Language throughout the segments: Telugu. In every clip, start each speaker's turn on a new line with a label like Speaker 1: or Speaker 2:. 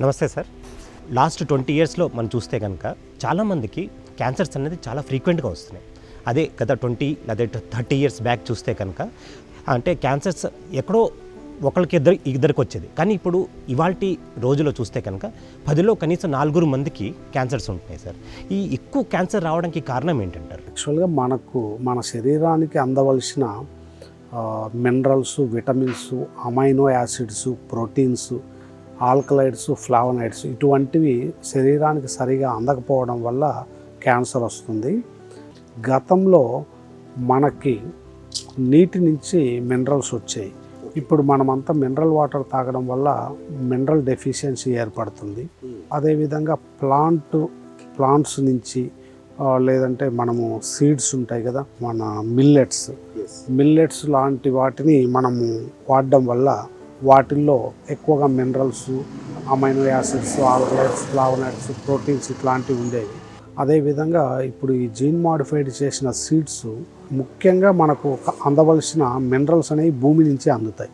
Speaker 1: నమస్తే సార్. లాస్ట్ ట్వంటీ ఇయర్స్లో మనం చూస్తే కనుక చాలామందికి క్యాన్సర్స్ అనేది చాలా ఫ్రీక్వెంట్గా వస్తున్నాయి. అదే గత ట్వంటీ లేదా థర్టీ ఇయర్స్ బ్యాక్ చూస్తే కనుక అంటే క్యాన్సర్స్ ఎక్కడో ఒకరికి ఇద్దరు ఇద్దరికి వచ్చేది. కానీ ఇప్పుడు ఇవాల్టి రోజులో చూస్తే కనుక పదిలో కనీసం నాలుగురు మందికి క్యాన్సర్స్ ఉంటున్నాయి సార్. ఈ ఎక్కువ క్యాన్సర్ రావడానికి కారణం ఏంటంటారు?
Speaker 2: యాక్చువల్గా మనకు మన శరీరానికి అందవలసిన minerals vitamins amino acids proteins alkaloids flavonoids ఇటువంటివి శరీరానికి సరిగా అందకపోవడం వల్ల క్యాన్సర్ వస్తుంది. గతంలో మనకి నీటి నుంచి మినరల్స్ వచ్చాయి. ఇప్పుడు మనమంతా మినరల్ వాటర్ తాగడం వల్ల మినరల్ డెఫిషియన్సీ ఏర్పడుతుంది. అదేవిధంగా ప్లాంట్ ప్లాంట్స్ నుంచి లేదంటే మనము సీడ్స్ ఉంటాయి కదా మన మిల్లెట్స్. మిల్లెట్స్ లాంటి వాటిని మనము వాడడం వల్ల వాటిల్లో ఎక్కువగా minerals amino acids alkaloids flavonoids proteins ఇట్లాంటివి ఉండేవి. అదేవిధంగా ఇప్పుడు ఈ జీన్ మాడిఫైడ్ చేసిన సీడ్స్ ముఖ్యంగా మనకు ఒక అందవలసిన మినరల్స్ అనేవి భూమి నుంచి అందుతాయి.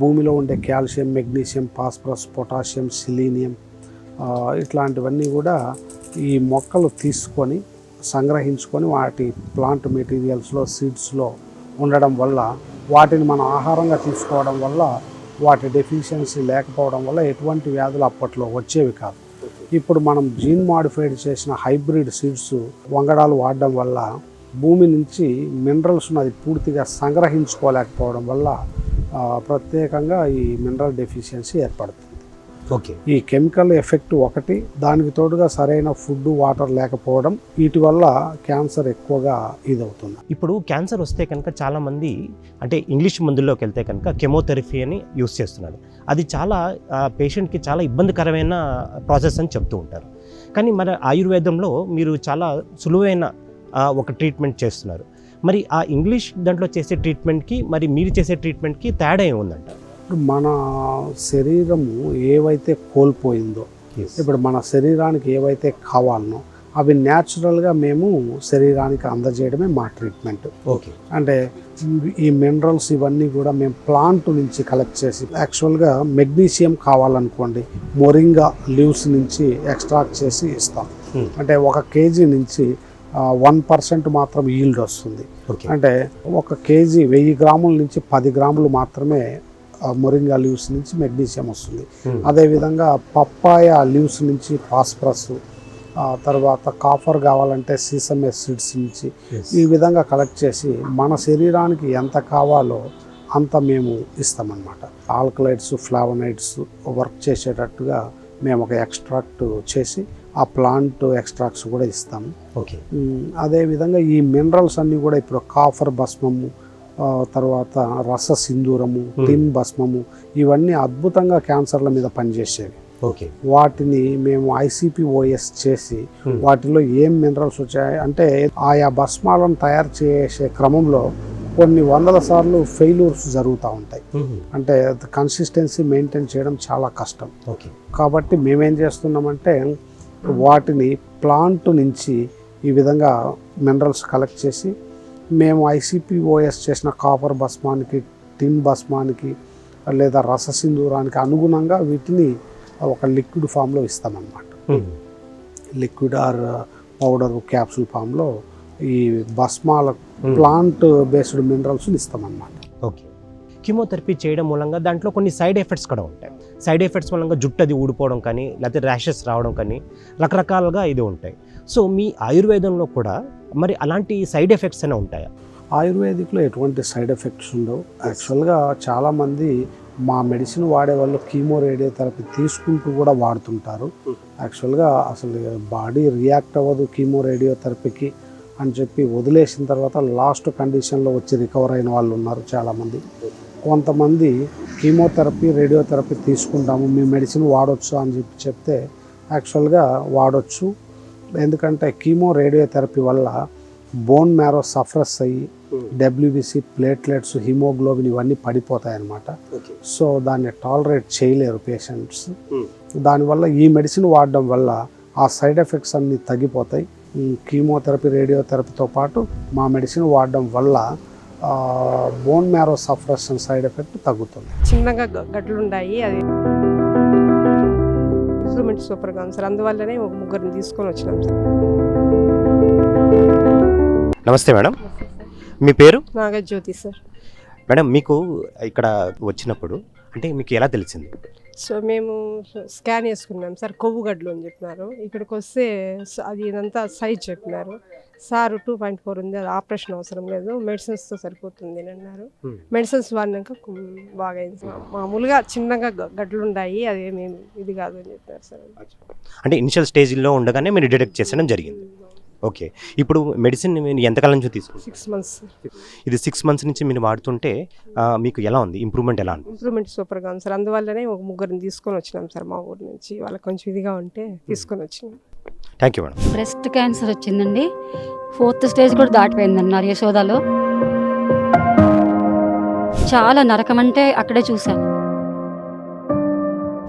Speaker 2: భూమిలో ఉండే calcium magnesium phosphorus potassium selenium ఇట్లాంటివన్నీ కూడా ఈ మొక్కలు తీసుకొని సంగ్రహించుకొని వాటి ప్లాంట్ మెటీరియల్స్లో సీడ్స్లో ఉండడం వల్ల వాటిని మనం ఆహారంగా తీసుకోవడం వల్ల వాటి డెఫిషియన్సీ లేకపోవడం వల్ల ఎటువంటి వ్యాధులు అప్పట్లో వచ్చేవి కాదు. ఇప్పుడు మనం జీన్ మాడిఫైడ్ చేసిన హైబ్రిడ్ సీడ్స్ వంగడాలు వాడడం వల్ల భూమి నుంచి మినరల్స్ను అది పూర్తిగా సంగ్రహించుకోలేకపోవడం వల్ల ప్రత్యేకంగా ఈ మినరల్ డెఫిషియన్సీ ఏర్పడుతుంది.
Speaker 1: ఓకే.
Speaker 2: ఈ కెమికల్ ఎఫెక్ట్ ఒకటి దానికి తోడుగా సరైన ఫుడ్ వాటర్ లేకపోవడం వీటి వల్ల క్యాన్సర్ ఎక్కువగా ఇదవుతుంది.
Speaker 1: ఇప్పుడు క్యాన్సర్ వస్తే కనుక చాలామంది అంటే ఇంగ్లీష్ మందుల్లోకి వెళ్తే కనుక కెమోథెరపీ అని యూస్ చేస్తున్నారు. అది చాలా పేషెంట్కి చాలా ఇబ్బందికరమైన ప్రాసెస్ అని చెప్తూ ఉంటారు. కానీ మన ఆయుర్వేదంలో మీరు చాలా సులువైన ఒక ట్రీట్మెంట్ చేస్తున్నారు. మరి ఆ ఇంగ్లీష్ దాంట్లో చేసే ట్రీట్మెంట్కి మరి మీరు చేసే ట్రీట్మెంట్కి తేడా ఏముందంట
Speaker 2: ఇప్పుడు మన శరీరము ఏవైతే కోల్పోయిందో ఇప్పుడు మన శరీరానికి ఏవైతే కావాలనో అవి న్యాచురల్గా మేము శరీరానికి అందజేయడమే మా ట్రీట్మెంట్.
Speaker 1: ఓకే
Speaker 2: అంటే ఈ మినరల్స్ ఇవన్నీ కూడా మేము ప్లాంట్ నుంచి కలెక్ట్ చేసి యాక్చువల్గా మెగ్నీషియం కావాలనుకోండి మొరింగా లీవ్స్ నుంచి ఎక్స్ట్రాక్ట్ చేసి ఇస్తాం.
Speaker 1: Hmm.
Speaker 2: అంటే ఒక కేజీ నుంచి వన్ పర్సెంట్ మాత్రం ఈల్డ్ వస్తుంది. అంటే ఒక కేజీ వెయ్యి గ్రాముల నుంచి పది గ్రాములు మాత్రమే మొరింగా లీవ్స్ నుంచి మెగ్నీషియం వస్తుంది.
Speaker 1: Hmm.
Speaker 2: అదేవిధంగా పప్పాయ లీవ్స్ నుంచి ఫాస్ఫరస్ తర్వాత కాఫర్ కావాలంటే సీసమే సీడ్స్ నుంచి ఈ విధంగా కలెక్ట్ చేసి మన శరీరానికి ఎంత కావాలో అంత మేము ఇస్తామన్నమాట. ఆల్కలైడ్స్ ఫ్లావనైడ్స్ వర్క్ చేసేటట్టుగా మేము ఒక ఎక్స్ట్రాక్ట్ చేసి ఆ ప్లాంట్ ఎక్స్ట్రాక్ట్స్ కూడా ఇస్తాము.
Speaker 1: ఓకే
Speaker 2: అదేవిధంగా ఈ మినరల్స్ అన్నీ కూడా ఇప్పుడు కాఫర్ భస్మము తర్వాత రస సింధూరము టిన్ భస్మము ఇవన్నీ అద్భుతంగా క్యాన్సర్ల మీద పనిచేసేవి.
Speaker 1: ఓకే.
Speaker 2: వాటిని మేము ఐసిపిఓఎస్ చేసి
Speaker 1: Hmm.
Speaker 2: వాటిలో ఏం మినరల్స్ వచ్చాయి అంటే ఆయా భస్మాలను తయారు చేసే క్రమంలో కొన్ని వందల సార్లు ఫెయిల్యూర్స్ జరుగుతూ ఉంటాయి. అంటే కన్సిస్టెన్సీ మెయింటైన్ చేయడం చాలా కష్టం.
Speaker 1: ఓకే.
Speaker 2: కాబట్టి మేమేం చేస్తున్నామంటే వాటిని ప్లాంట్ నుంచి ఈ విధంగా మినరల్స్ కలెక్ట్ చేసి మేము ఐసిపిఓఎస్ చేసిన కాపర్ భస్మానికి టిన్ భస్మానికి లేదా రస సింధూరానికి అనుగుణంగా వీటిని ఒక లిక్విడ్ ఫామ్లో ఇస్తామన్నమాట. లిక్విడ్ ఆర్ పౌడర్ క్యాప్సూల్ ఫామ్లో ఈ భస్మాల ప్లాంట్ బేస్డ్ మినరల్స్ ఇస్తామన్నమాట.
Speaker 1: ఓకే. కీమోథెరపీ చేయడం మూలంగా దాంట్లో కొన్ని సైడ్ ఎఫెక్ట్స్ కూడా ఉంటాయి. సైడ్ ఎఫెక్ట్స్ మూలంగా జుట్టు అది ఊడిపోవడం కానీ లేకపోతే ర్యాషెస్ రావడం కానీ రకరకాలుగా ఇది ఉంటాయి. సో మీ ఆయుర్వేదంలో కూడా మరి అలాంటి సైడ్ ఎఫెక్ట్స్ అయినా ఉంటాయా?
Speaker 2: ఆయుర్వేదిక్లో ఎటువంటి సైడ్ ఎఫెక్ట్స్ ఉండవు. యాక్చువల్గా చాలామంది మా మెడిసిన్ వాడే వాళ్ళు కీమో రేడియోథెరపీ తీసుకుంటూ కూడా వాడుతుంటారు. యాక్చువల్గా అసలు బాడీ రియాక్ట్ అవ్వదు కీమో రేడియోథెరపీకి అని చెప్పి వదిలేసిన తర్వాత లాస్ట్ కండిషన్లో వచ్చి రికవర్ అయిన వాళ్ళు ఉన్నారు చాలామంది. కొంతమంది కీమోథెరపీ రేడియోథెరపీ తీసుకుంటాము మీ మెడిసిన్ వాడొచ్చు అని చెప్పి చెప్తే యాక్చువల్గా వాడొచ్చు. ఎందుకంటే కీమో రేడియోథెరపీ వల్ల బోన్ మ్యారో సఫరస్ అయ్యి డబ్ల్యూబీసీ ప్లేట్లెట్స్ హిమోగ్లోబిన్ ఇవన్నీ పడిపోతాయి అన్నమాట సో దాన్ని టాలరేట్ చేయలేరు పేషెంట్స్ దానివల్ల ఈ మెడిసిన్ వాడడం వల్ల ఆ సైడ్ ఎఫెక్ట్స్ అన్నీ తగ్గిపోతాయి. ఈ కీమోథెరపీ రేడియోథెరపీతో పాటు మా మెడిసిన్ వాడడం వల్ల bone marrow suffers side effect తగ్గుతుంది.
Speaker 3: చిన్నగా గ- గట్లు ఉన్నాయి అది ఇంప్రూవ్మెంట్ సూపర్గా ఉంది సార్. అందువల్లనే ఒక ముగ్గురిని తీసుకొని వచ్చినాం సార్.
Speaker 1: నమస్తే మేడం. మీ పేరు?
Speaker 3: నాగజ్యోతి సార్.
Speaker 1: మేడం మీకు ఇక్కడ వచ్చినప్పుడు అంటే మీకు ఎలా తెలిసింది?
Speaker 3: సో మేము స్కాన్ చేసుకున్నాం. సార్ కొవ్వు గడ్డలు అని చెప్పినారు. ఇక్కడికి వస్తే అది ఇదంతా సైజ్ చెప్పినారు. సార్ టూ పాయింట్ ఫోర్ ఉంది. అది ఆపరేషన్ అవసరం లేదు. మెడిసిన్స్తో సరిపోతుంది అని అన్నారు.
Speaker 1: Hmm.
Speaker 3: మెడిసిన్స్ వాడినాక కు- బాగా అయింది సార్. మామూలుగా చిన్నగా గడ్డలు ఉన్నాయి అది ఇది కాదు అని చెప్పారు సార్.
Speaker 1: అంటే ఇనిషియల్ స్టేజ్లో ఉండగానే మీరు డిటెక్ట్ చేసడం జరిగింది. ఓకే. ఇప్పుడు మెడిసిన్ మీరు ఎంతకాలం నుంచి తీసుకుంటారు?
Speaker 3: సిక్స్ మంత్స్
Speaker 1: ఇది సిక్స్ మంత్స్ నుంచి మీరు వాడుతుంటే ఆ, మీకు ఎలా ఉంది? ఇంప్రూవ్మెంట్ ఎలా ఉంది?
Speaker 3: ఇంప్రూవ్మెంట్ సూపర్గా ఉంది సార్. అందువల్లనే ఒక ముగ్గురిని తీసుకొని వచ్చినాం సార్ మా ఊరు నుంచి. వాళ్ళకి కొంచెం ఇదిగా ఉంటే తీసుకొని వచ్చినాం.
Speaker 1: Thank you madam
Speaker 4: breast cancer వచ్చిందండి. ఫోర్త్ స్టేజ్ కూడా దాటిపోయిందన్నారు యశోదాలో చాలా నరకం అంటే అక్కడే చూశాను.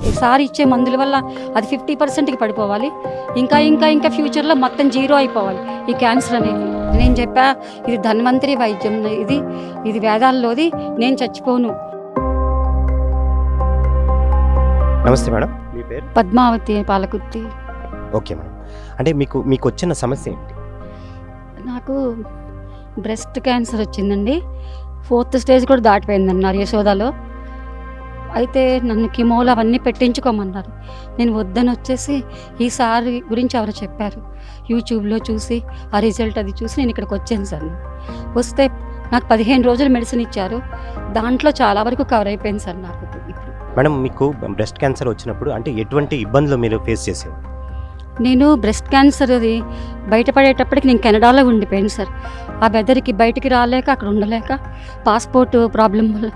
Speaker 4: ఈసారి ఇచ్చే మందుల వల్ల అది ఫిఫ్టీ పర్సెంట్కి పడిపోవాలి. ఇంకా ఇంకా ఇంకా ఫ్యూచర్లో మొత్తం జీరో అయిపోవాలి ఈ క్యాన్సర్ అనేది. నేను చెప్పా ఇది ధన్వంతరి వైద్యం ఇది ఇది వేదాల్లోది నేను చచ్చిపోను.
Speaker 1: నమస్తే మేడం. మీ పేరు?
Speaker 4: పద్మావతి పాలకుర్తి.
Speaker 1: Okay madam. అంటే మీకు మీకు వచ్చిన సమస్య ఏంటి?
Speaker 4: నాకు బ్రెస్ట్ క్యాన్సర్ వచ్చిందండి. ఫోర్త్ స్టేజ్ కూడా దాటిపోయిందన్నారు యశోదాలో. అయితే నన్ను కిమోలు అవన్నీ పెట్టించుకోమన్నారు. నేను వద్దని వచ్చేసి ఈసారి గురించి ఎవరు చెప్పారు? యూట్యూబ్లో చూసి ఆ రిజల్ట్ అది చూసి నేను ఇక్కడికి వచ్చాను సార్. వస్తే నాకు పదిహేను రోజులు మెడిసిన్ ఇచ్చారు. దాంట్లో చాలా వరకు కవర్ అయిపోయింది సార్ నాకు. ఇప్పుడు
Speaker 1: మేడం మీకు బ్రెస్ట్ క్యాన్సర్ వచ్చినప్పుడు అంటే ఎటువంటి ఇబ్బందులు మీరు ఫేస్ చేసేవారు?
Speaker 4: నేను బ్రెస్ట్ క్యాన్సర్ అది బయటపడేటప్పటికి నేను కెనడాలో ఉండిపోయాను సార్. ఆ వెదర్కి బయటికి రాలేక అక్కడ ఉండలేక పాస్పోర్ట్ ప్రాబ్లం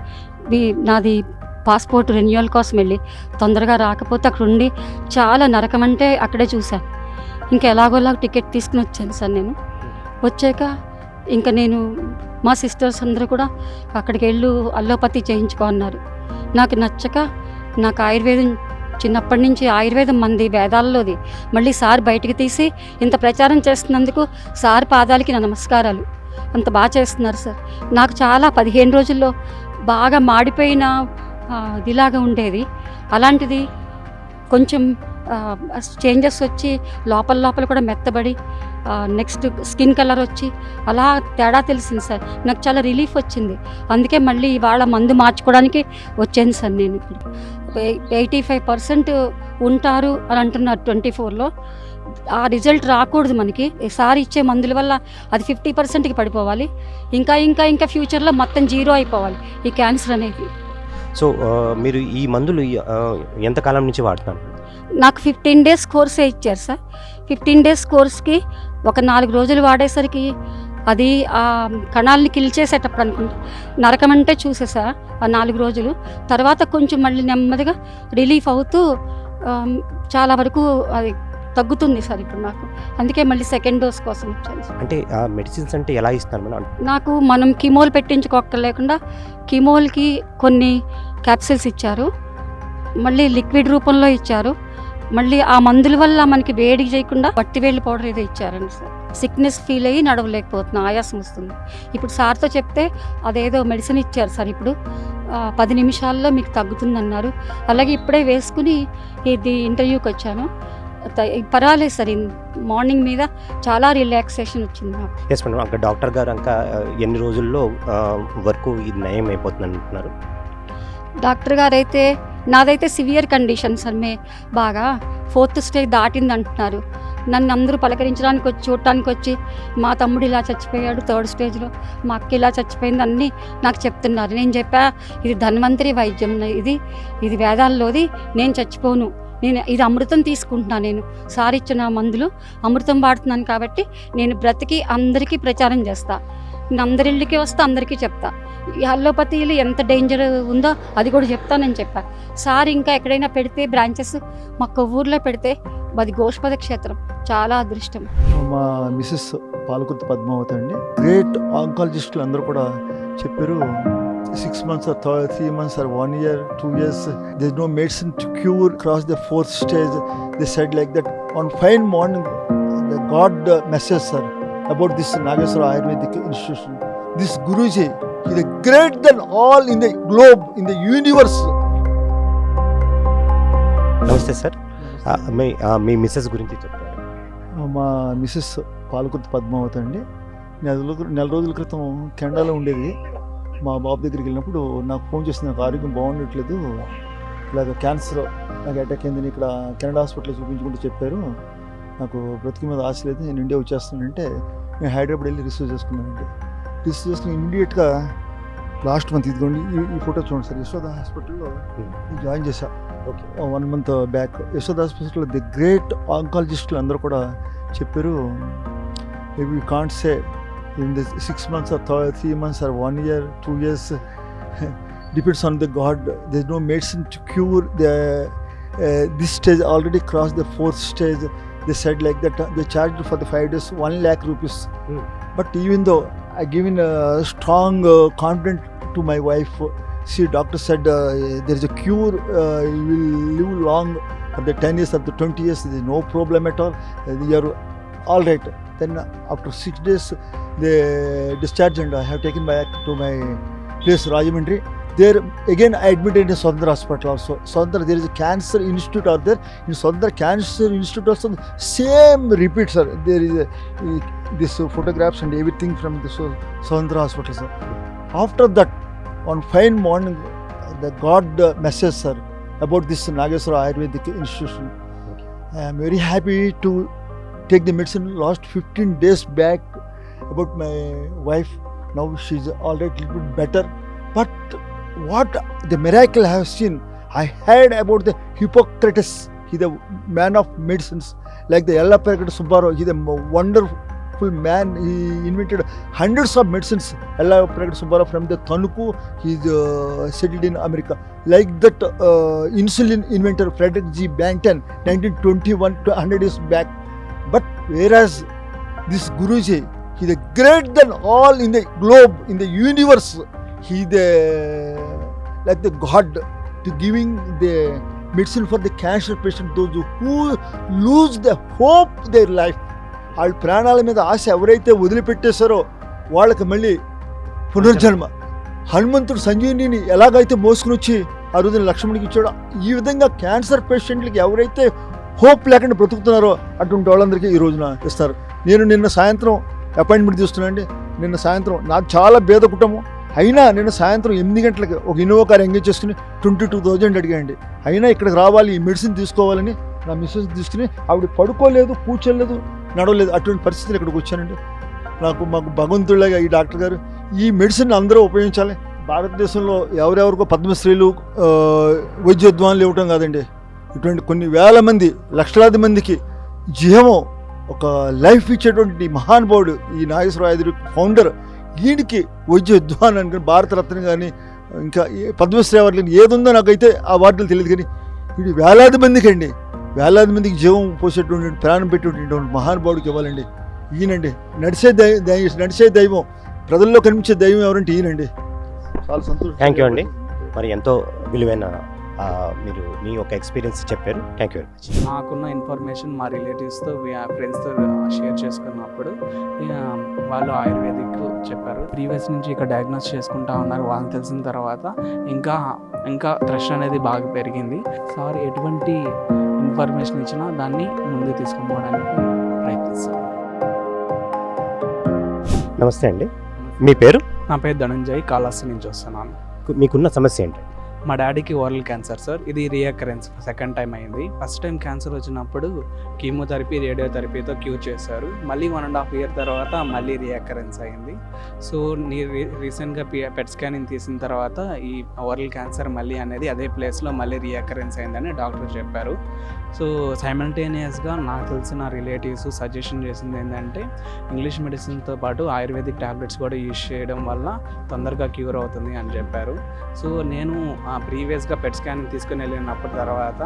Speaker 4: నాది పాస్పోర్ట్ రెన్యువల్ కోసం వెళ్ళి తొందరగా రాకపోతే అక్కడ ఉండి చాలా నరకం అంటే అక్కడే చూశాను ఇంకా ఎలాగోలా టికెట్ తీసుకుని వచ్చాను సార్ నేను. వచ్చాక ఇంకా నేను మా సిస్టర్స్ అందరూ కూడా అక్కడికి వెళ్ళు అల్లోపతి చేయించుకో అన్నారు. నాకు నచ్చక నాకు ఆయుర్వేదం చిన్నప్పటి నుంచి ఆయుర్వేదం మంది వేదాలలోది. మళ్ళీ సార్ బయటికి తీసి ఇంత ప్రచారం చేస్తున్నందుకు సార్ పాదాలకి నా నమస్కారాలు. అంత బాగా చేస్తున్నారు సార్. నాకు చాలా పదిహేను రోజుల్లో బాగా మాడిపోయిన ఇదిలాగా ఉండేది. అలాంటిది కొంచెం చేంజెస్ వచ్చి లోపల లోపల కూడా మెత్తబడి నెక్స్ట్ స్కిన్ కలర్ వచ్చి అలా తేడా తెలిసింది సార్. నాకు చాలా రిలీఫ్ వచ్చింది. అందుకే మళ్ళీ ఇవాళ మందు మార్చుకోవడానికి వచ్చాను సార్ నేను ఇప్పుడు. ఎయిటీ ఫైవ్ పర్సెంట్ ఉంటారు అని అంటున్నారు ట్వంటీ ఫోర్లో. ఆ రిజల్ట్ రాకూడదు మనకి. ఈసారి ఇచ్చే మందుల వల్ల అది ఫిఫ్టీ పర్సెంట్కి పడిపోవాలి. ఇంకా ఇంకా ఇంకా ఫ్యూచర్లో మొత్తం జీరో అయిపోవాలి ఈ క్యాన్సర్ అనేది.
Speaker 1: సో మీరు ఈ మందులు ఎంతకాలం నుంచి వాడుతున్నారు?
Speaker 4: నాకు ఫిఫ్టీన్ డేస్ కోర్సే ఇచ్చారు సార్. ఫిఫ్టీన్ డేస్ కోర్స్కి ఒక నాలుగు రోజులు వాడేసరికి అది ఆ కణాలని కిల్ చేసేటప్పుడు అనుకుంటా నరకమంటే అంటే చూసేసా ఆ నాలుగు రోజులు. తర్వాత కొంచెం మళ్ళీ నెమ్మదిగా రిలీఫ్ అవుతూ చాలా వరకు అది తగ్గుతుంది సార్ ఇప్పుడు నాకు. అందుకే మళ్ళీ సెకండ్ డోస్ కోసం వచ్చాను సార్.
Speaker 1: అంటే ఆ మెడిసిన్స్ అంటే ఎలా ఇస్తున్నారు మేడం?
Speaker 4: నాకు మనం కిమోల్ పెట్టించుకోక లేకుండా కిమోల్కి కొన్ని క్యాప్సిల్స్ ఇచ్చారు. మళ్ళీ లిక్విడ్ రూపంలో ఇచ్చారు. మళ్ళీ ఆ మందుల వల్ల మనకి వేడి చేయకుండా పట్టి వేళ్ళు పౌడర్ ఏదో ఇచ్చారండి సార్. సిక్నెస్ ఫీల్ అయ్యి నడవలేకపోతున్నా ఆయాసం వస్తుంది. ఇప్పుడు సార్తో చెప్తే అదేదో మెడిసిన్ ఇచ్చారు సార్ ఇప్పుడు. పది నిమిషాల్లో మీకు తగ్గుతుంది అన్నారు అలాగే ఇప్పుడే వేసుకుని ఇది ఇంటర్వ్యూకి వచ్చాను. పర్వాలేదు సార్ మార్నింగ్ మీద చాలా రిలాక్సేషన్ వచ్చింది నాకు.
Speaker 1: ఎస్ మేడం అక్కడ డాక్టర్ గారు ఇంకా ఎన్ని రోజుల్లో వర్క్ ఇది నయం అయిపోతుంది అంటున్నారు?
Speaker 4: డాక్టర్ గారు అయితే నాదైతే సివియర్ కండిషన్ సార్ మే బాగా ఫోర్త్ స్టేజ్ దాటింది అంటున్నారు నన్ను అందరూ పలకరించడానికి వచ్చి చూడటానికి వచ్చి మా తమ్ముడు ఇలా చచ్చిపోయాడు థర్డ్ స్టేజ్లో మా అక్క ఇలా చచ్చిపోయింది అన్నీ నాకు చెప్తున్నారు. నేను చెప్పా ఇది ధన్వంతరి వైద్యం ఇది ఇది వేదాల్లోది నేను చచ్చిపోను. నేను ఇది అమృతం తీసుకుంటున్నాను నేను. సార్ ఇచ్చిన మందులు అమృతం వాడుతున్నాను కాబట్టి నేను బ్రతికి అందరికీ ప్రచారం చేస్తా. నేను అందరిళ్ళకి వస్తే అందరికీ చెప్తా. ఈ అల్లోపతిలో ఎంత డేంజర్ ఉందో అది కూడా చెప్తానని చెప్పా. సార్ ఇంకా ఎక్కడైనా పెడితే బ్రాంచెస్ మా కొవ్వూరులో పెడితే అది గోష్పద క్షేత్రం. చాలా అదృష్టం.
Speaker 5: మా మిస్సెస్ పాలకుర్తి పద్మావతి అండి. గ్రేట్ ఆంకాలజిస్టులు అందరూ కూడా చెప్పారు. Six months or three months or one year two years this no medicine to cure cross the fourth stage they said like that on fine morning the god message sir about this Nageswara Ayurvedic institution this Guruji ఇది great then all in the globe in the universe
Speaker 1: నమస్తే సార్ మీ మీ మిస్సెస్ గురించి చెప్తారు
Speaker 5: మా మిస్సెస్ పాలకుర్తి పద్మావతి అండి. నెల నెల రోజుల క్రితం కెనడాలో ఉండేది. మా బాబు దగ్గరికి వెళ్ళినప్పుడు నాకు ఫోన్ చేసింది నాకు ఆరోగ్యం బాగుండట్లేదు. ఇలాగ క్యాన్సర్ నాకు అటాక్ అయిందని ఇక్కడ కెనడా హాస్పిటల్లో చూపించుకుంటూ చెప్పారు. నాకు బ్రతికి మీద ఆశ లేదు నేను ఇండియా వచ్చేస్తానంటే నేను హైదరాబాద్ వెళ్ళి రిసీవ్ చేసుకున్నానండి. రిసీవ్ చేసుకుని ఇమ్మీడియట్గా లాస్ట్ మంత్ ఇదిగోండి ఈ- ఫోటో చూడండి సార్. యశోద హాస్పిటల్లో జాయిన్ చేశా.
Speaker 1: Okay
Speaker 5: one month back. Yashoda హాస్పిటల్లో ది గ్రేట్ ఆంకాలజిస్టులు అందరూ కూడా చెప్పారు maybe can't say in the six months or three months or one year, two years, depends on the God. There's no medicine to cure the. Uh, this stage already crossed the fourth stage. They said like that uh, they charged for the five days one
Speaker 1: lakh
Speaker 5: rupees. Mm. But even though I given a strong uh, confidence to my wife, she doctor said uh, there is a cure. Uh, you will live long. Of the 10 years, of the 20 years, there is no problem at all. Uh, all right. Then after six days they discharged and i have taken back to my place rajamundry. There again i admitted in Sondra hospital also. Sondra there is a cancer institute out there. In Sondra cancer institute also same repeat sir. There is a, this uh, photographs and everything from this uh, Sondra hospital sir. After that one fine morning, the God uh, message, sir, about this Nageswara Ayurvedic Institution. I am very happy to take the medicine last 15 days back about my wife. Now she's all right, little bit better. But what the miracle I have seen, I heard about the Hippocrates. He's the man of medicines, like the Yella Parakat Subbarao. He's a wonderful man. He invented hundreds of medicines. Yella Parakat Subbarao from the Tanuku, he's uh, settled in America. Like that uh, insulin inventor Frederick G. Banton, 1921 to 100 years back. Whereas this Guruji he the great then all in the globe in the universe he the like the god to giving the medicine for the cancer patient those who lose the hope their life వాళ్ళ ప్రాణాల మీద ఆశ ఎవరైతే వదిలిపెట్టేశారో వాళ్ళకి మళ్ళీ పునర్జన్మ. హనుమంతుడు సంజీవిని ఎలాగైతే మోసుకుని వచ్చి ఆ రోజున లక్ష్మణికి ఇచ్చాడో ఈ విధంగా క్యాన్సర్ పేషెంట్లకి ఎవరైతే హోప్ లేకుండా బ్రతుకుతున్నారో అటువంటి వాళ్ళందరికీ ఈ రోజున ఇస్తారు. నేను నిన్న సాయంత్రం అపాయింట్మెంట్ తీసుకున్నానండి నిన్న సాయంత్రం నాకు చాలా భేద కుటుంబం. అయినా నిన్న సాయంత్రం ఎనిమిది గంటలకి ఒక ఇన్నోవా కార్ ఎంగేజ్ చేసుకుని ట్వంటీ టూ థౌజండ్ అడిగాయండి అయినా ఇక్కడికి రావాలి ఈ మెడిసిన్ తీసుకోవాలని నా మిస్సెస్ తీసుకుని ఆవిడ పడుకోలేదు కూర్చోలేదు నడవలేదు. అటువంటి పరిస్థితులు ఇక్కడికి వచ్చానండి. నాకు మాకు భగవంతుడిలాగా ఈ డాక్టర్ గారు ఈ మెడిసిన్ అందరూ ఉపయోగించాలి. భారతదేశంలో ఎవరెవరికో పద్మశ్రీలు వైద్యోద్వాన్లు ఇవ్వటం కాదండి. ఇటువంటి కొన్ని వేల మంది లక్షలాది మందికి జీవనం ఒక లైఫ్ ఇచ్చేటువంటి మహానుభావుడు ఈ నాగేశ్వరరాయుడు ఫౌండర్ ఈయనకి వైద్య విద్వానానికి భారతరత్న కానీ ఇంకా పద్మశ్రీ అవార్డులు ఏదుందో నాకైతే ఆ వార్డులు తెలియదు కానీ ఇది వేలాది మందికి అండి వేలాది మందికి జీవం పోసేటువంటి ప్రాణం పెట్టేటువంటి మహానుభావుడికి ఇవ్వాలండి. ఈయనండి. నడిచే దై నడిచే దైవం ప్రజల్లో కనిపించే దైవం ఎవరంటే ఈయనండి. చాలా సంతోషం.
Speaker 1: థ్యాంక్ యూ అండి. మరి ఎంతో విలువైన మీరు మీ యొక్క ఎక్స్పీరియన్స్ చెప్పారు. థ్యాంక్ యూ వెరీ మచ్
Speaker 6: నాకున్న ఇన్ఫర్మేషన్ మా రిలేటివ్స్తో ఫ్రెండ్స్తో షేర్ చేసుకున్నప్పుడు వాళ్ళు ఆయుర్వేదిక్ చెప్పారు. ప్రీవియస్ నుంచి ఇక్కడ డయాగ్నోస్ చేసుకుంటా ఉన్నారు. వాళ్ళని తెలిసిన తర్వాత ఇంకా ఇంకా థ్రెష్ అనేది బాగా పెరిగింది. సార్ ఎటువంటి ఇన్ఫర్మేషన్ ఇచ్చినా దాన్ని ముందు తీసుకుపోవడానికి ప్రయత్నిస్తాను
Speaker 1: నమస్తే అండి. మీ పేరు?
Speaker 6: నా పేరు ధనంజయ్. కాళహస్తి నుంచి వస్తున్నాను.
Speaker 1: మీకున్న సమస్య ఏంటి
Speaker 6: మా డాడీకి ఓరల్ క్యాన్సర్ సార్. ఇది రీఅకరెన్స్ సెకండ్ టైం అయింది. ఫస్ట్ టైం క్యాన్సర్ వచ్చినప్పుడు కీమోథెరపీ రేడియోథెరపీతో క్యూర్ చేశారు. మళ్ళీ వన్ అండ్ హాఫ్ ఇయర్ తర్వాత మళ్ళీ రీఅకరెన్స్ అయింది. సో నీ రీసెంట్గా పెట్ స్కానింగ్ తీసిన తర్వాత ఈ ఓరల్ క్యాన్సర్ మళ్ళీ అనేది అదే ప్లేస్లో మళ్ళీ రీఅకరెన్స్ అయిందని డాక్టర్ చెప్పారు. సో సైమల్టేనియస్గా నాకు తెలిసిన రిలేటివ్స్ సజెషన్ చేసింది ఏంటంటే ఇంగ్లీష్ మెడిసిన్తో పాటు ఆయుర్వేదిక్ టాబ్లెట్స్ కూడా యూజ్ చేయడం వల్ల తొందరగా క్యూర్ అవుతుంది అని చెప్పారు. సో నేను ప్రీవియస్గా పెట్ స్కానింగ్ తీసుకుని వెళ్ళినప్పటి తర్వాత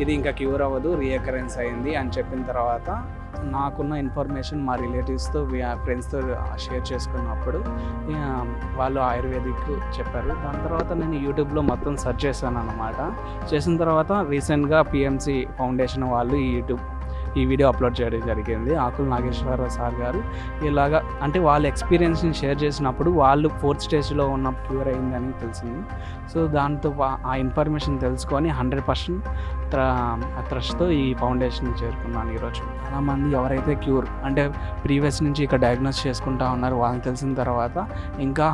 Speaker 6: ఇది ఇంకా క్యూర్ అవ్వదు రియకరెన్స్ అయింది అని చెప్పిన తర్వాత నాకున్న ఇన్ఫర్మేషన్ మా రిలేటివ్స్తో ఫ్రెండ్స్తో షేర్ చేసుకున్నప్పుడు వాళ్ళు ఆయుర్వేదిక్ చెప్పారు. దాని తర్వాత నేను యూట్యూబ్లో మొత్తం సెర్చ్ చేశాను అనమాట చేసిన తర్వాత రీసెంట్గా పిఎంసి ఫౌండేషన్ వాళ్ళు ఈ యూట్యూబ్ ఈ వీడియో అప్లోడ్ చేయడం జరిగింది. ఆకుల నాగేశ్వరరావు సార్ గారు ఇలాగా అంటే వాళ్ళ ఎక్స్పీరియన్స్ని షేర్ చేసినప్పుడు వాళ్ళు ఫోర్త్ స్టేజ్లో ఉన్న క్యూర్ అయిందని తెలిసింది. సో దాంతో ఆ ఇన్ఫర్మేషన్ తెలుసుకొని హండ్రెడ్ పర్సెంట్ త్రస్ట్తో ఈ ఫౌండేషన్ చేరుకున్నాను ఈరోజు చాలామంది ఎవరైతే క్యూర్ అంటే ప్రీవియస్ నుంచి ఇక్కడ డయాగ్నోస్ చేసుకుంటా ఉన్నారు వాళ్ళకి తెలిసిన తర్వాత ఇంకా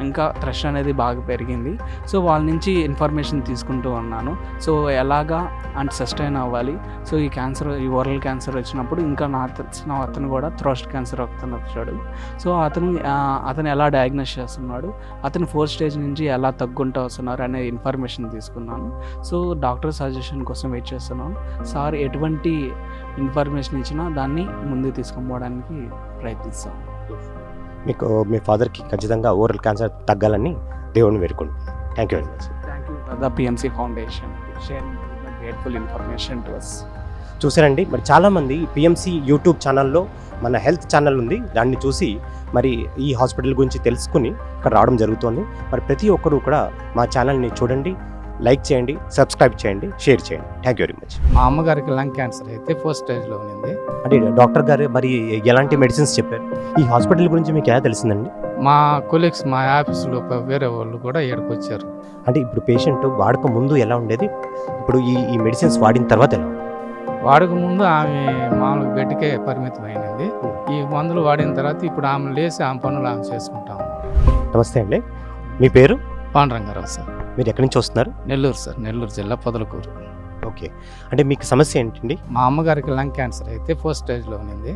Speaker 6: ఇంకా థ్రష్ అనేది బాగా పెరిగింది. సో వాళ్ళ నుంచి ఇన్ఫర్మేషన్ తీసుకుంటూ ఉన్నాను. సో ఎలాగా అండ్ సస్టైన్ అవ్వాలి. సో ఈ క్యాన్సర్ ఈ ఓరల్ క్యాన్సర్ వచ్చినప్పుడు ఇంకా నా తెలిసిన అతను కూడా థ్రోస్ట్ క్యాన్సర్ అతను వచ్చాడు. సో అతను అతను ఎలా డయాగ్నోస్ చేస్తున్నాడు అతను ఫోర్త్ స్టేజ్ నుంచి ఎలా తగ్గుంటూ వస్తున్నారు అనే ఇన్ఫర్మేషన్ తీసుకున్నాను. సో డాక్టర్ సజెషన్ కోసం వెయిట్ చేస్తున్నాను సార్ ఎటువంటి ఇన్ఫర్మేషన్ ఇచ్చినా దాన్ని ముందుకు తీసుకుపోవడానికి ప్రయత్నిస్తాం.
Speaker 1: మీకు మీ ఫాదర్కి ఖచ్చితంగా ఓరల్ క్యాన్సర్ తగ్గాలని దేవుడిని వేడుకుంటున్నాను thank you very much
Speaker 6: thank you for the PMC foundation sharing grateful information to us
Speaker 1: చూసారండి మరి చాలామంది పిఎంసి యూట్యూబ్ ఛానల్లో మన హెల్త్ ఛానల్ ఉంది దాన్ని చూసి మరి ఈ హాస్పిటల్ గురించి తెలుసుకుని ఇక్కడ రావడం జరుగుతోంది. మరి ప్రతి ఒక్కరూ కూడా మా ఛానల్ని చూడండి లైక్ చేయండి సబ్స్క్రైబ్ చేయండి షేర్ చేయండి. థ్యాంక్ యూ వెరీ మచ్
Speaker 7: మా అమ్మగారికి లంగ్ క్యాన్సర్ అయితే ఫస్ట్ స్టేజ్లో ఉంది
Speaker 1: అంటే డాక్టర్ గారు మరి ఎలాంటి మెడిసిన్స్ చెప్పారు? ఈ హాస్పిటల్ గురించి మీకు ఎలా తెలిసిందండి?
Speaker 7: మా కొలీగ్స్ మా ఆఫీసులో వేరే వాళ్ళు కూడా ఇక్కడికి వచ్చారు.
Speaker 1: అంటే ఇప్పుడు పేషెంట్ వాడక ముందు ఎలా ఉండేది? ఇప్పుడు ఈ ఈ మెడిసిన్స్ వాడిన తర్వాత ఎలా?
Speaker 7: వాడక ముందు ఆమె మామూలుగా బెడ్కే పరిమితం అయినది. ఈ మందులు వాడిన తర్వాత ఇప్పుడు ఆమె లేచి ఆమె పనులు ఆమె చేసుకుంటాం
Speaker 1: నమస్తే అండి. మీ పేరు?
Speaker 7: పాండురంగారావు సార్.
Speaker 1: మీరు ఎక్కడి నుంచి వస్తున్నారు?
Speaker 7: నెల్లూరు సార్ నెల్లూరు జిల్లా పొదలకూరు.
Speaker 1: ఓకే. అంటే మీకు సమస్య ఏంటండి?
Speaker 7: మా అమ్మగారికి లంగ్ క్యాన్సర్ అయితే ఫస్ట్ స్టేజ్లో ఉంది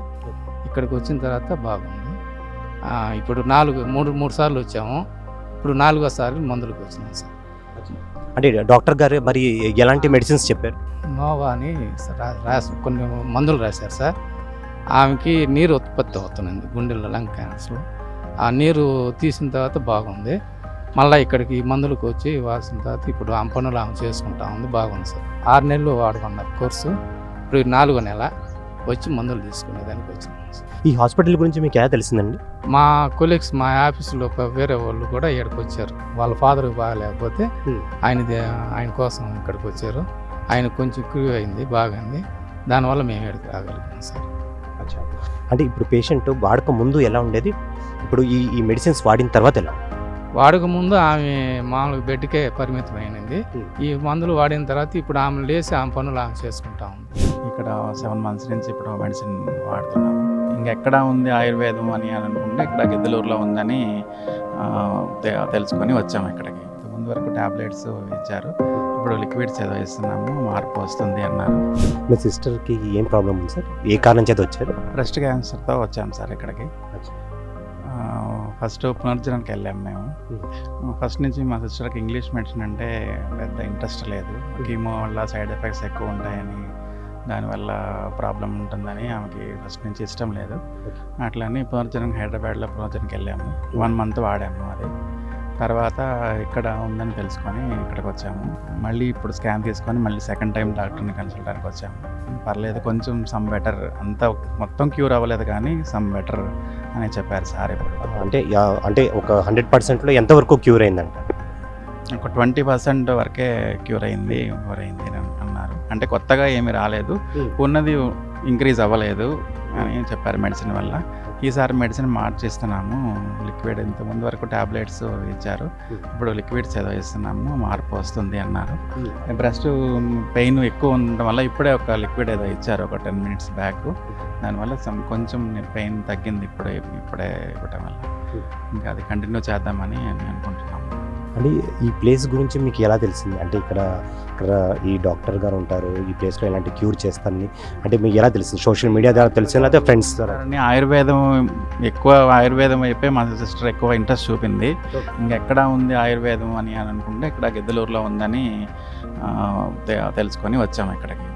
Speaker 7: ఇక్కడికి వచ్చిన తర్వాత బాగుంది. ఆ, ఇప్పుడు నాలుగు మూడు మూడు సార్లు వచ్చాము. ఇప్పుడు నాలుగోసారి మందులకు వచ్చినాం సార్.
Speaker 1: అంటే డాక్టర్ గారు మరి ఎలాంటి మెడిసిన్స్ చెప్పారు?
Speaker 7: నోవా అని రా- రాసి కొన్ని మందులు రాశారు సార్. ఆమెకి నీరు ఉత్పత్తి అవుతుంది గుండెల్లో లంగ్ క్యాన్సర్ ఆ నీరు తీసిన తర్వాత బాగుంది. మళ్ళీ ఇక్కడికి మందులకు వచ్చి వాసిన తర్వాత ఇప్పుడు ఆమె పనులు ఆమె చేసుకుంటా ఉంది. బాగుంది సార్. ఆరు నెలలు వాడుకున్నారు కోర్సు. ఇప్పుడు నాలుగో నెల వచ్చి మందులు తీసుకునేదానికి వచ్చినాం సార్.
Speaker 1: ఈ హాస్పిటల్ గురించి మీకు ఎలా తెలిసిందండి?
Speaker 7: మా కొలీగ్స్ మా ఆఫీసులో వేరే వాళ్ళు కూడా ఇక్కడికి వచ్చారు. వాళ్ళ ఫాదర్కి బాగాలేకపోతే. ఆయన ఆయన కోసం ఇక్కడికి వచ్చారు. ఆయన కొంచెం క్యూ అయింది బాగైంది. దానివల్ల మేము ఇక్కడికి రాగలిగాం సార్.
Speaker 1: అంటే ఇప్పుడు పేషెంట్ వాడక ముందు ఎలా ఉండేది? ఇప్పుడు ఈ ఈ మెడిసిన్స్ వాడిన తర్వాత ఎలా?
Speaker 7: వాడక ముందు ఆమె మామూలుగా బెడ్కే పరిమితం అయినది
Speaker 1: Hmm.
Speaker 7: ఈ మందులు వాడిన తర్వాత ఇప్పుడు ఆమె లేచి ఆమె పనులు ఆమె చేసుకుంటా ఉంది.
Speaker 8: ఇక్కడ సెవెన్ మంత్స్ నుంచి ఇప్పుడు మెడిసిన్ వాడుతున్నాము ఇంకెక్కడ ఉంది ఆయుర్వేదం అని అని అనుకుంటే ఇక్కడ గిద్దలూరులో ఉందని తెలుసుకొని వచ్చాము ఇక్కడికి. ముందు వరకు టాబ్లెట్స్ ఇచ్చారు. ఇప్పుడు లిక్విడ్స్ ఏదో ఇస్తున్నాము మార్పు వస్తుంది అన్నారు.
Speaker 1: మీ సిస్టర్కి ఏం ప్రాబ్లం ఉంది సార్? ఏ కారణం చేత వచ్చారు?
Speaker 8: బ్రెస్ట్ క్యాన్సర్తో వచ్చాము సార్ ఇక్కడికి. ఫస్ట్ పునర్జనకి వెళ్ళాము మేము. ఫస్ట్ నుంచి మా సిస్టర్కి ఇంగ్లీష్ మెడిసిన్ అంటే పెద్ద ఇంట్రెస్ట్ లేదు. కీమో వల్ల సైడ్ ఎఫెక్ట్స్ ఎక్కువ ఉంటాయని దానివల్ల ప్రాబ్లం ఉంటుందని ఆమెకి ఫస్ట్ నుంచి ఇష్టం లేదు. అట్లని పునర్జనం హైదరాబాద్లో పునర్జనకి వెళ్ళాము. వన్ మంత్ వాడాము అది. తర్వాత ఇక్కడ ఉందని తెలుసుకొని ఇక్కడికి వచ్చాము మళ్ళీ ఇప్పుడు స్కాన్ తీసుకొని మళ్ళీ సెకండ్ టైం డాక్టర్ని కన్సల్టానికి వచ్చాము. పర్లేదు కొంచెం సమ్ బెటర్ అంతా మొత్తం క్యూర్ అవ్వలేదు కానీ సమ్ బెటర్ అని చెప్పారు సార్ ఇప్పుడు.
Speaker 1: అంటే అంటే ఒక హండ్రెడ్ పర్సెంట్లో ఎంతవరకు క్యూర్ అయిందంట?
Speaker 8: ఒక ట్వంటీ పర్సెంట్ వరకే క్యూర్ అయింది క్యూర్ అయింది అని అన్నారు. అంటే కొత్తగా ఏమీ రాలేదు. ఉన్నది ఇంక్రీజ్ అవ్వలేదు అని చెప్పారు మెడిసిన్ వల్ల. ఈసారి మెడిసిన్ మార్చిస్తున్నాము. లిక్విడ్ ఇంత ముందు వరకు టాబ్లెట్స్ ఇచ్చారు. ఇప్పుడు లిక్విడ్స్ ఏదో ఇస్తున్నాము. మార్పు వస్తుంది అన్నారు. బ్రెస్ట్ పెయిన్ ఎక్కువ ఉండడం వల్ల ఇప్పుడే ఒక లిక్విడ్ ఏదో ఇచ్చారు. ఒక టెన్ మినిట్స్ బ్యాక్. దానివల్ల కొంచెం పెయిన్ తగ్గింది. ఇప్పుడే ఇప్పుడే ఇవ్వటం వల్ల. ఇంకా అది కంటిన్యూ చేద్దామని అని అనుకుంటున్నాము.
Speaker 1: అంటే ఈ ప్లేస్ గురించి మీకు ఎలా తెలిసింది? అంటే ఇక్కడ ఇక్కడ ఈ డాక్టర్ గారు ఉంటారు ఈ ప్లేస్లో ఎలాంటి క్యూర్ చేస్తారని అంటే మీకు ఎలా తెలిసింది? సోషల్ మీడియా ద్వారా తెలిసింది లేకపోతే ఫ్రెండ్స్ ద్వారా?
Speaker 8: ఆయుర్వేదం ఎక్కువ ఆయుర్వేదం అయిపోయి మా సిస్టర్ ఎక్కువ ఇంట్రెస్ట్ చూపింది. ఇంకెక్కడ ఉంది ఆయుర్వేదం అని అని అనుకుంటే ఇక్కడ గిద్దలూరులో ఉందని తెలుసుకొని వచ్చాము ఇక్కడికి.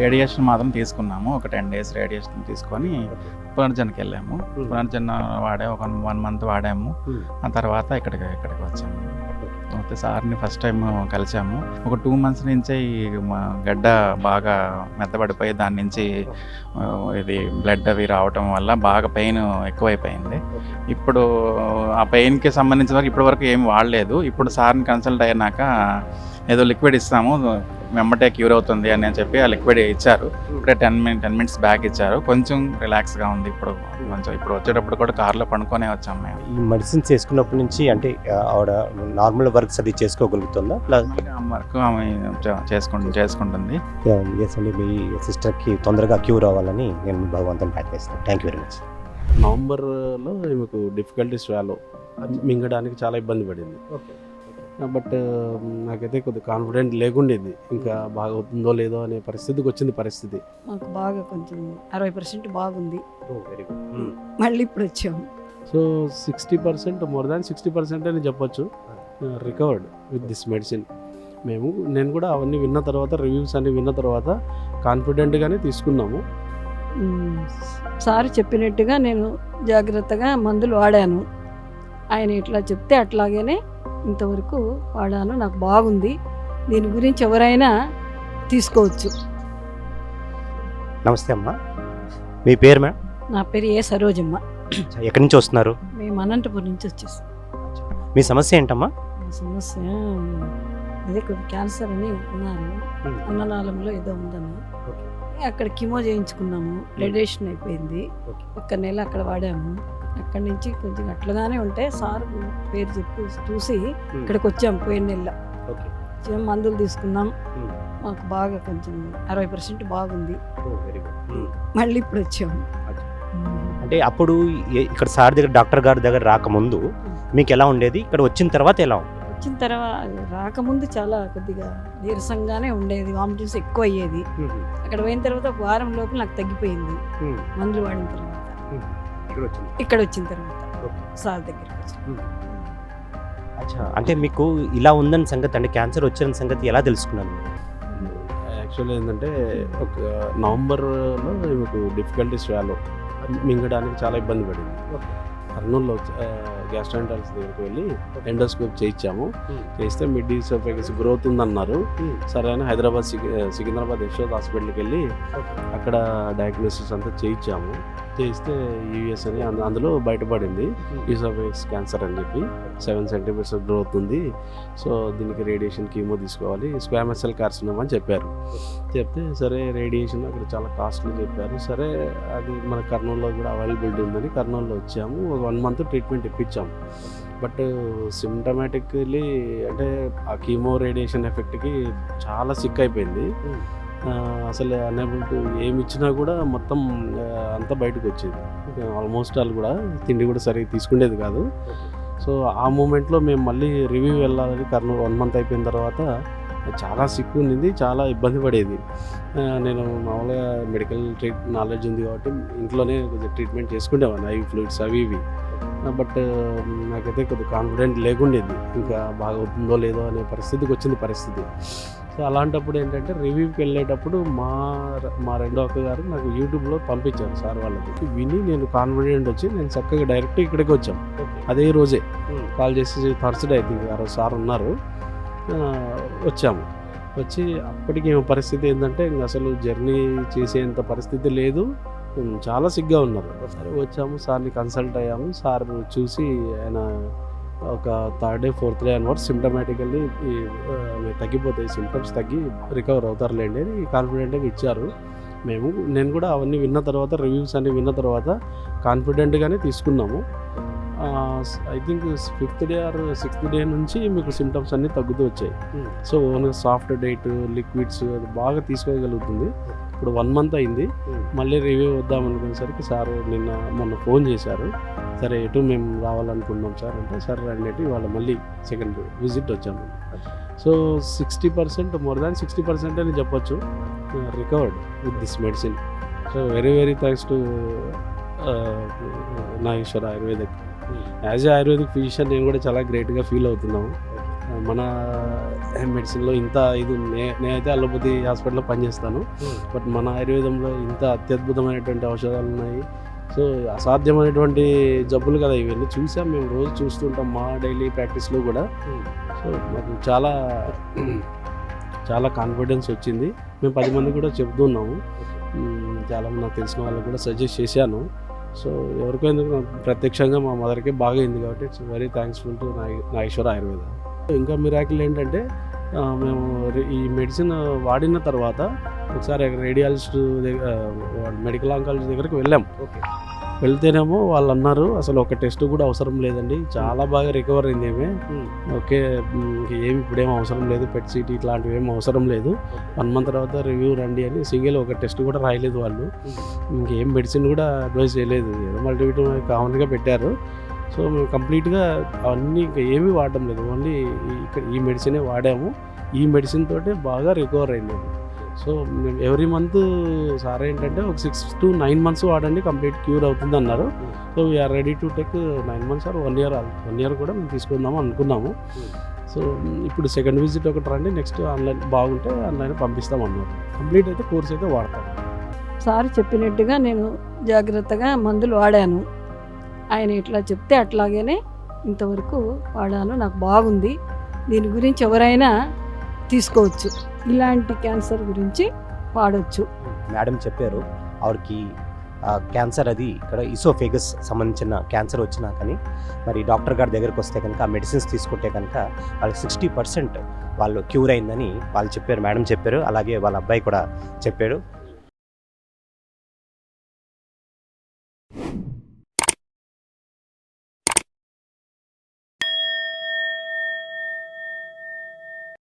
Speaker 8: రేడియేషన్ మాత్రం తీసుకున్నాము. ఒక టెన్ డేస్ రేడియేషన్ తీసుకొని పునర్జనకి వెళ్ళాము. పునర్జన వాడే ఒక వన్ మంత్ వాడాము. ఆ తర్వాత ఇక్కడికి ఇక్కడికి వచ్చాము. అయితే సార్ని ఫస్ట్ టైం కలిసాము. ఒక టూ మంత్స్ నుంచే ఈ మా గడ్డ బాగా మెత్తబడిపోయి దాని నుంచి ఇది బ్లడ్ అవి రావటం వల్ల బాగా పెయిన్ ఎక్కువైపోయింది. ఇప్పుడు ఆ పెయిన్కి సంబంధించిన వరకు ఇప్పటి వరకు ఏం వాడలేదు. ఇప్పుడు సార్ని కన్సల్ట్ అయినాక ఏదో లిక్విడ్ ఇస్తాము. వెంబటే క్యూర్ అవుతుంది అని చెప్పి ఆ లిక్విడ్ ఇచ్చారు. ఇప్పుడే ten minute ten minutes back ఇచ్చారు. కొంచెం రిలాక్స్గా ఉంది ఇప్పుడు. కొంచెం ఇప్పుడు వచ్చేటప్పుడు కూడా కార్లో పడుకొనే వచ్చాం మేము.
Speaker 1: ఈ మెడిసిన్స్ వేసుకున్నప్పటి నుంచి అంటే ఆవిడ నార్మల్ వర్క్స్ అది చేసుకోగలుగుతుందా? ప్లస్
Speaker 8: వర్క్ ఆమె చేసుకుంటు చేసుకుంటుంది.
Speaker 1: ఎస్ అండి. మీ సిస్టర్కి తొందరగా క్యూర్ అవ్వాలని నేను భగవంతుని ప్రార్థిస్తాను థ్యాంక్ యూ వెరీ మచ్
Speaker 9: నవంబర్లో ఈమెకు డిఫికల్టీ స్వాలో మింగడానికి చాలా ఇబ్బంది పడింది. బట్ నాకైతే కొద్దిగా కాన్ఫిడెంట్ లేకుండేది. ఇంకా బాగా అవుతుందో లేదో అనే పరిస్థితికి వచ్చింది పరిస్థితి.
Speaker 10: మాకు బాగా కొంచెం అరవై పర్సెంట్ బాగుంది.
Speaker 1: వెరీ గుడ్
Speaker 10: మళ్ళీ ఇప్పుడు వచ్చాము.
Speaker 9: So sixty percent more than sixty percent అని చెప్పొచ్చు. రికవర్డ్ విత్ దిస్ మెడిసిన్ మేము నేను కూడా అవన్నీ విన్న తర్వాత రివ్యూస్ అన్ని విన్న తర్వాత కాన్ఫిడెంట్గానే తీసుకున్నాము.
Speaker 10: మ్మ్. సార్ చెప్పినట్టుగా నేను జాగ్రత్తగా మందులు వాడాను. ఆయన ఇట్లా చెప్తే అట్లాగనే ఇంతవరకు వాడాను నాకు బాగుంది. దీని గురించి ఎవరైనా తీసుకోవచ్చు.
Speaker 1: నమస్తే అమ్మా. మీ పేరు మేడం
Speaker 10: నా పేరు ఏ సరోజమ్మ.
Speaker 1: ఎక్కడి నుంచి వస్తున్నారు?
Speaker 10: మేము అనంతపురం నుంచి వచ్చేసాం.
Speaker 1: మీ సమస్య ఏంటమ్మా?
Speaker 10: సమస్య అదే కొద్ది క్యాన్సర్ అని అన్నారు. అన్ననాళంలో ఏదో ఉందని అక్కడ కిమో చేయించుకున్నాము. రేడియేషన్ అయిపోయింది. ఒక్క నెల అక్కడ వాడాము. అక్కడి నుంచి కొంచెం అట్లుగానే ఉంటే సార్ పేరు చెప్పి చూసి ఇక్కడికి వచ్చాము పోయిన నెల. మందులు తీసుకున్నాం. మాకు బాగా కొంచెం అరవై పర్సెంట్ బాగుంది. మళ్ళీ ఇప్పుడు వచ్చాము.
Speaker 1: అంటే అప్పుడు ఇక్కడ సార్ దగ్గర డాక్టర్ గారి దగ్గర రాకముందు మీకు ఎలా ఉండేది? ఇక్కడ వచ్చిన తర్వాత ఎలా
Speaker 10: వచ్చిన తర్వాత రాకముందు చాలా కొద్దిగా నీరసంగానే ఉండేది. వామిటింగ్స్ ఎక్కువ అయ్యేది. అక్కడ పోయిన తర్వాత ఒక వారం లోపల నాకు తగ్గిపోయింది. మందులు వాడిన తర్వాత.
Speaker 1: ఇక్కడ
Speaker 10: వచ్చిన తర్వాత. సార్ దగ్గరికి వచ్చి
Speaker 1: అచ్చా. అంటే మీకు ఇలా ఉందని సంగతి అంటే క్యాన్సర్ వచ్చిన సంగతి ఎలా తెలుసుకున్నాను
Speaker 9: యాక్చువల్లీ ఏంటంటే ఒక నవంబర్లో ఈమెకు డిఫికల్టీ స్వాలో మింగడానికి చాలా ఇబ్బంది పడింది. కర్నూలులో గ్యాస్ట్రాంటాలజీ దగ్గరికి వెళ్ళి ఎండోస్కోప్ చేయించాము. చేస్తే మిడ్ ఈసోఫెగస్ గ్రోత్ ఉందన్నారు. సరే అని హైదరాబాద్ సికి- సికింద్రాబాద్ యశోద్ హాస్పిటల్కి వెళ్ళి అక్కడ డయాగ్నోసిస్ అంతా చేయించాము. చేయిస్తే యూఎస్ అని అంద- అందులో బయటపడింది. ఈసోఫెగస్ క్యాన్సర్ అని చెప్పి సెవెన్ సెంటీమీటర్స్ గ్రోత్ ఉంది. సో దీనికి రేడియేషన్ కీమో తీసుకోవాలి. స్క్వామస్ సెల్ కార్సినోమా అని చెప్పారు. చెప్తే సరే రేడియేషన్ అక్కడ చాలా కాస్ట్లీ చెప్పారు. సరే అది మన కర్నూలులో కూడా అవైలబిలిటీ ఉందని కర్నూలులో వచ్చాము. ఒక వన్ మంత్ ట్రీట్మెంట్ ఇప్పించాము. బట్ సిమ్టమాటిక్లీ అంటే ఆ కీమో రేడియేషన్ ఎఫెక్ట్కి చాలా సిక్ అయిపోయింది. అసలు అనేబుల్ టు ఏమి ఇచ్చినా కూడా మొత్తం అంతా బయటకు వచ్చేది. ఆల్మోస్ట్ ఆల్ కూడా తిండి కూడా సరిగ్గా తీసుకునేది కాదు. సో ఆ మూమెంట్లో మేము మళ్ళీ రివ్యూ వెళ్ళాలని కర్నూలు వన్ మంత్ అయిపోయిన తర్వాత చాలా సిక్కు ఉంది చాలా ఇబ్బంది పడేది. నేను మామూలుగా మెడికల్ ట్రీట్ నాలెడ్జ్ ఉంది కాబట్టి ఇంట్లోనే కొద్దిగా ట్రీట్మెంట్ చేసుకునేవాడిని ఐ ఫ్లూయిడ్స్ అవి ఇవి. బట్ నాకైతే కొద్దిగా కాన్ఫిడెంట్ లేకుండేది. ఇంకా బాగా అవుతుందో లేదో అనే పరిస్థితికి వచ్చింది పరిస్థితి. సో అలాంటప్పుడు ఏంటంటే రివ్యూకి వెళ్ళేటప్పుడు మా మా రెండో అక్క గారు నాకు యూట్యూబ్లో పంపించారు సార్ వాళ్ళకి. విని నేను కాన్ఫిడెంట్ వచ్చి నేను చక్కగా డైరెక్ట్ ఇక్కడికి వచ్చాం. అదే రోజే కాల్ చేసి థర్స్డే అయితే రోజు సార్ ఉన్నారు. వచ్చాము. వచ్చి అప్పటికి పరిస్థితి ఏంటంటే ఇంక అసలు జర్నీ చేసేంత పరిస్థితి లేదు. చాలా సిగ్గా ఉన్నారు. సరే వచ్చాము సార్ని కన్సల్ట్ అయ్యాము. సార్ చూసి ఆయన ఒక third day fourth day onward symptomatically తగ్గిపోతాయి సిమ్టమ్స్ తగ్గి రికవర్ అవుతారులేండి అని కాన్ఫిడెంట్గా ఇచ్చారు. మేము నేను కూడా అవన్నీ విన్న తర్వాత రివ్యూస్ అన్ని విన్న తర్వాత కాన్ఫిడెంట్గానే తీసుకున్నాము. I think fifth day or sixth day నుంచి మీకు సిమ్టమ్స్ అన్నీ తగ్గుతూ వచ్చాయి. సో సాఫ్ట్ డైట్ లిక్విడ్స్ అది బాగా తీసుకోగలుగుతుంది. ఇప్పుడు వన్ మంత్ అయింది. మళ్ళీ రివ్యూ వద్దాం అనుకునేసరికి సార్ నిన్న మొన్న ఫోన్ చేశారు. సరే ఎటు మేము రావాలనుకున్నాం సార్ అంటే సార్ రండి వాళ్ళ మళ్ళీ సెకండ్ విజిట్ వచ్చాము. So sixty percent more than sixty percent అని చెప్పొచ్చు. Recovered with this medicine so very very thanks to Nageswara Ayurvedic. As a ayurvedic physician నేను కూడా చాలా గ్రేట్గా ఫీల్ అవుతున్నాము. మన మెడిసిన్లో ఇంత ఇది నే- నేనైతే అలోపతి హాస్పిటల్లో పనిచేస్తాను. బట్ మన ఆయుర్వేదంలో ఇంత అత్యద్భుతమైనటువంటి ఔషధాలు ఉన్నాయి. సో అసాధ్యమైనటువంటి జబ్బులు కదా ఇవన్నీ. చూసాం మేము రోజు చూస్తుంటాం మా డైలీ ప్రాక్టీస్లో కూడా. సో మాకు చాలా చాలా కాన్ఫిడెన్స్ వచ్చింది. మేము పది మంది కూడా చెప్తున్నాము మ్మ్, చాలా మంది నాకు తెలిసిన వాళ్ళకి కూడా సజెస్ట్ చేశాను. సో ఎవరికో ఎందుకు ప్రత్యక్షంగా మా మదర్కి బాగా అయింది కాబట్టి it's very thanksful to Nageswara Ayurveda. ఇంకా మిరాకిల్ ఏంటంటే మేము ఈ మెడిసిన్ వాడిన తర్వాత ఒకసారి రేడియాలజిస్ట్ దగ్గర మెడికల్ ఆంకాలజీ దగ్గరికి వెళ్ళాం.
Speaker 1: ఓకే.
Speaker 9: వెళ్తేనేమో వాళ్ళు అన్నారు అసలు ఒక టెస్ట్ కూడా అవసరం లేదండి చాలా బాగా రికవర్ అయింది ఏమే. ఓకే ఏమి ఇప్పుడేం అవసరం లేదు పెట్ సిటీ ఇట్లాంటివి ఏం అవసరం లేదు. వన్ మంత్ తర్వాత రివ్యూ రండి అని సింగిల్ ఒక టెస్ట్ కూడా రాయలేదు వాళ్ళు. ఇంకేం మెడిసిన్ కూడా అడ్వైస్ చేయలేదు. ఏదో మల్టీవిటమిన్ కామన్గా పెట్టారు. సో మేము కంప్లీట్గా అవన్నీ ఇంకా ఏమీ వాడడం లేదు. ఓన్లీ ఇక్కడ ఈ మెడిసినే వాడాము. ఈ మెడిసిన్ తోటే బాగా రికవర్ అయింది. సో మేము ఎవ్రీ మంత్ సార్ ఏంటంటే ఒక సిక్స్ టు నైన్ మంత్స్ వాడండి కంప్లీట్ క్యూర్ అవుతుంది అన్నారు. So we are ready to take nine months or one year one year కూడా మేము తీసుకుందాము అనుకున్నాము. సో ఇప్పుడు సెకండ్ విజిట్ ఒకటి రండి నెక్స్ట్ ఆన్లైన్ బాగుంటే ఆన్లైన్ పంపిస్తాం అన్నారు. కంప్లీట్ అయితే కోర్స్ అయితే వాడతాం.
Speaker 10: సార్ చెప్పినట్టుగా నేను జాగ్రత్తగా మందులు వాడాను. ఆయన ఇట్లా చెప్తే అట్లాగనే ఇంతవరకు వాడాను నాకు బాగుంది. దీని గురించి ఎవరైనా తీసుకోవచ్చు. ఇలాంటి క్యాన్సర్ గురించి వాడవచ్చు
Speaker 1: మేడం చెప్పారు ఆవిడకి క్యాన్సర్ అది ఇక్కడ ఇసోఫేగస్ సంబంధించిన క్యాన్సర్ వచ్చినా కానీ మరి డాక్టర్ గారి దగ్గరికి వస్తే కనుక ఆ మెడిసిన్స్ తీసుకుంటే కనుక వాళ్ళకి సిక్స్టీ పర్సెంట్ వాళ్ళు క్యూర్ అయిందని వాళ్ళు చెప్పారు మేడం చెప్పారు అలాగే వాళ్ళ అబ్బాయి కూడా చెప్పాడు.